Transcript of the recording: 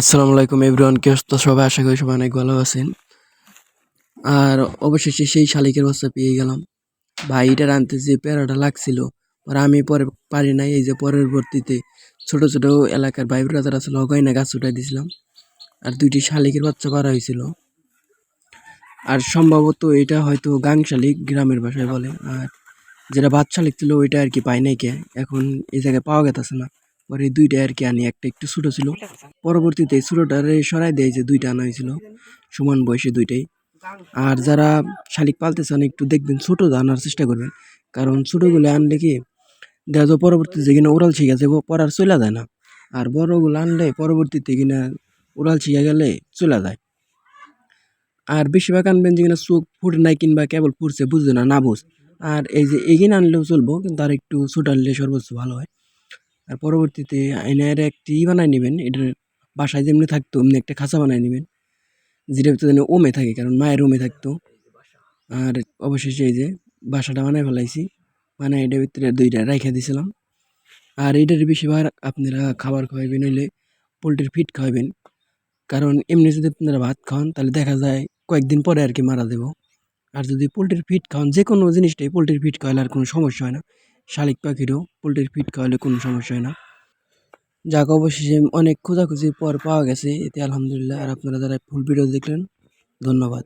আসসালামু আলাইকুম এভরিওয়ান, কে তো সবাই আশা করি সবাই অনেক ভালো আছেন। আর অবশেষে সেই শালিকের বাচ্চা পেয়ে গেলাম। ভাই এটার আনতে যে প্যারাটা লাগছিল, আর আমি পরে পারি নাই, এই যে পরবর্তীতে ছোট ছোট এলাকার ভাই ব্রাদার আসলে গয়না গাছ উঠাই দিয়েছিলাম আর দুইটি শালিকের বাচ্চা পারা হয়েছিল। আর সম্ভবত এটা হয়তো গাং শালিক গ্রামের ভাষায় বলে, আর যেটা ভাত শালিক ছিল, ওইটা আর কি পাই নাই কে। এখন এই জায়গায় পাওয়া গেছে না। পরে দুইটা আর কি আনি, একটা একটু ছোট ছিল। পরবর্তীতে ছোটটারে সরাই দেয় যে দুইটা আনা হয়েছিল। সমান বয়সে দুইটাই। আর যারা শালিক পালতে চান একটু দেখবেন ছোট আনার চেষ্টা করবেন। কারণ ছোটগুলো আনলে কি, দেখা যায় পরবর্তীতে কিনা ওরাল শিখা যাব পড়ার চলে যায় না। আর বড়গুলো আনলে পরবর্তীতে কিনা ওরাল শিখা গেলে চলে যায়। আর বেশিরভাগ আনবেন যে কিনা চোখ ফুট নাই কিংবা কেবল ফুটছে বুঝবে না না বুঝ। আর এই যে এগিয়ে আনলেও চলবো, কিন্তু আর একটু ছোট আনলে সর্বোচ্চ ভালো হয়। আর পরবর্তীতে আইনের একটি ই বানাই নেবেন, এটার বাসায় যেমনি থাকতো, অমনি একটা খাঁচা বানাই নেবেন যেটা যেন ওমে থাকে, কারণ মায়ের ওমে থাকতো। আর অবশেষে এই যে বাসাটা বানায় ফেলাইছি মানে এটার ভিতরে দুইটা রাইখা দিয়েছিলাম আর এটার বেশিরভাগ আপনারা খাবার খাওয়াবেন হইলে পোলট্রির ফিট খাওয়াবেন কারণ এমনি যদি আপনারা ভাত খাওয়ান, তাহলে দেখা যায় কয়েকদিন পরে আর কি মারা দেবো। আর যদি পোলট্রির ফিট খাওয়ান যে কোনো জিনিসটাই পোলট্রির ফিট খাওয়ালে আর কোনো সমস্যা হয় না। শালিক পাখিরও পোলট্রির ফিট খাওয়ালে কোনো সমস্যা হয় না। যাক, অবশেষে অনেক খোঁজাখুঁজির পর পাওয়া গেছে। এতে আলহামদুলিল্লাহ। আর আপনারা যারা ফুল ভিডিও দেখলেন, ধন্যবাদ।